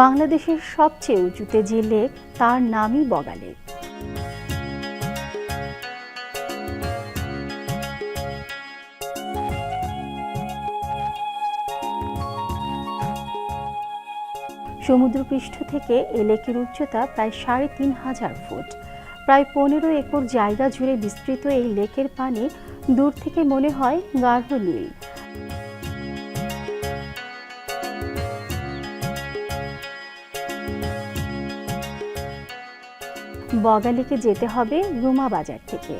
বাংলাদেশের সবচেয়ে উঁচুতে যে লেক, তার নামই বগা লেক। সমুদ্রপৃষ্ঠ থেকে এ লেকের উচ্চতা প্রায় সাড়ে তিন হাজার ফুট। প্রায় পনেরো একর জায়গা জুড়ে বিস্তৃত এই লেকের পানি দূর থেকে মনে হয় গাঢ় নীল। বগালেকে যেতে হবে রুমা বাজার থেকে।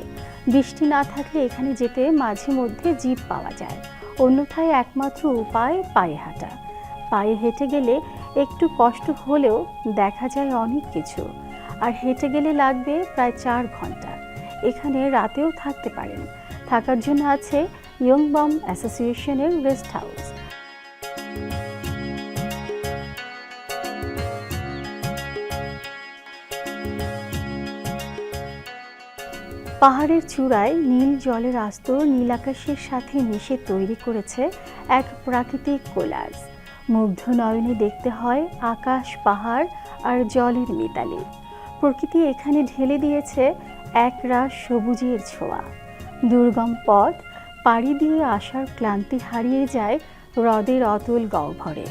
বৃষ্টি না থাকলে এখানে যেতে মাঝে মধ্যে জিপ পাওয়া যায়। অন্যথায় একমাত্র উপায় পায়ে হাঁটা। পায়ে হেঁটে গেলে একটু কষ্ট হলেও দেখা যায় অনেক কিছু। আর হেঁটে গেলে লাগবে প্রায় চার ঘণ্টা। এখানে রাতেও থাকতে পারেন। থাকার জন্য আছে ইয়ংবম অ্যাসোসিয়েশনের রেস্ট হাউস। পাহাড়ের চূড়ায় নীল জলের আস্তর নীল আকাশের সাথে মিশে তৈরি করেছে এক প্রাকৃতিক কোলাজ। মুগ্ধ নয়নে দেখতে হয় আকাশ, পাহাড় আর জলের মিতালি। প্রকৃতি এখানে ঢেলে দিয়েছে এক রাস সবুজের ছোঁয়া। দুর্গম পথ, পাড়ি দিয়ে আসার ক্লান্তি হারিয়ে যায় হ্রদের অতুল গহ্বরে।